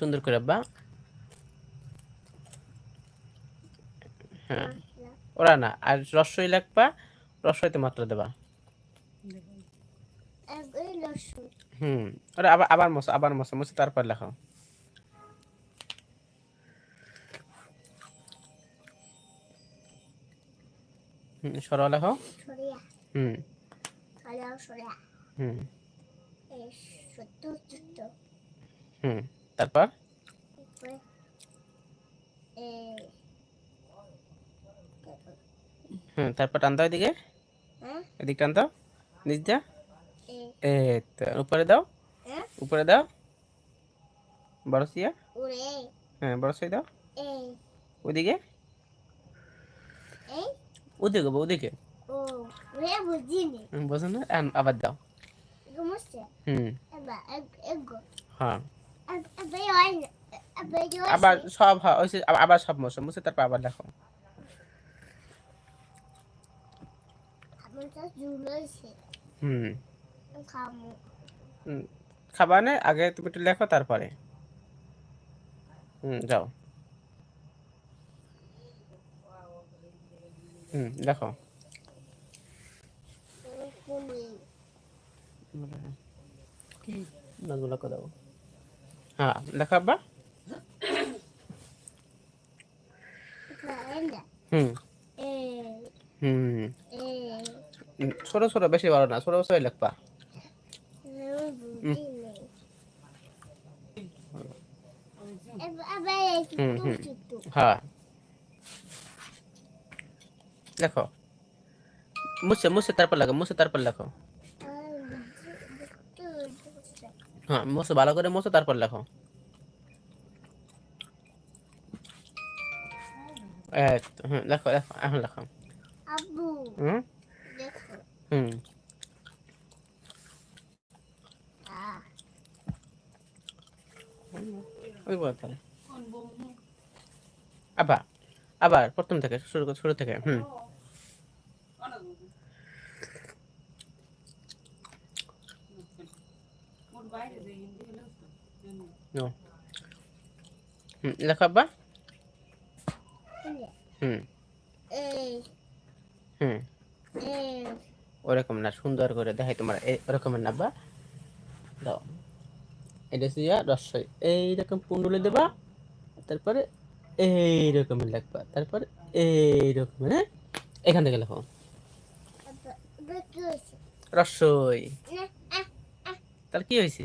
সুন্দর করে আব্বা। হ্যাঁ। ওরা না আর রসই লাগবা রসইতে মাত্রা দেবা। হুম ওরা আবার আবার মশা আবার মশা তারপর লেখো। হুম সরো লেখো। সরিয়া। হুম। সরিয়া সরিয়া। হুম। এই ছোট্ট ছোট্ট হুম। তারপর? হুম তারপর টান দাও এদিকে। এদিক টান দাও নিচ এই এই উপরে দাও। উপরে দাও। বড় সিয়া। ওরে হ্যাঁ বড় দাও। ওদিকে। ওদিকে ওদিকে। বোঝো না? আবার দাও। হুম। হ্যাঁ। আবার সব হয়, ওই আবার- সব মশা মুছে তারপর আবার তো হুম। খাবা আগে তুমি একটু লেখো, তারপরে। হুম, যাও। হুম কুলি নাজমুল দাও। হ্যাঁ লেখো আব্বা হুম। হুম। ছোট ছোট, বেশি বড় না, ছোট ছোট। একটু হ্যাঁ। লেখো মুছে মুছে তারপর লেখো মুছে তারপর লেখো হ্যাঁ মুছে ভালো করে মুছে তারপর লেখো। হুম লেখো লেখো এখন লেখো। আব্বু হুম? হুম। ওই বল তাহলে। আবার আবার প্রথম থেকে শুরু কর- শুরু থেকে হুম। নো। হুম লেখো আব্বা হুম এই হুম ওরকম না সুন্দর করে দেখাই তোমার ওরকমের না আব্বা দাও এটা দিয়া রসই এইরকম পুন্ডলে দেবা তারপরে এইরকমের লিখবা তারপরে এইরকমের হ্যাঁ এখান থেকে লেখো রসই তাহলে কি হয়েছে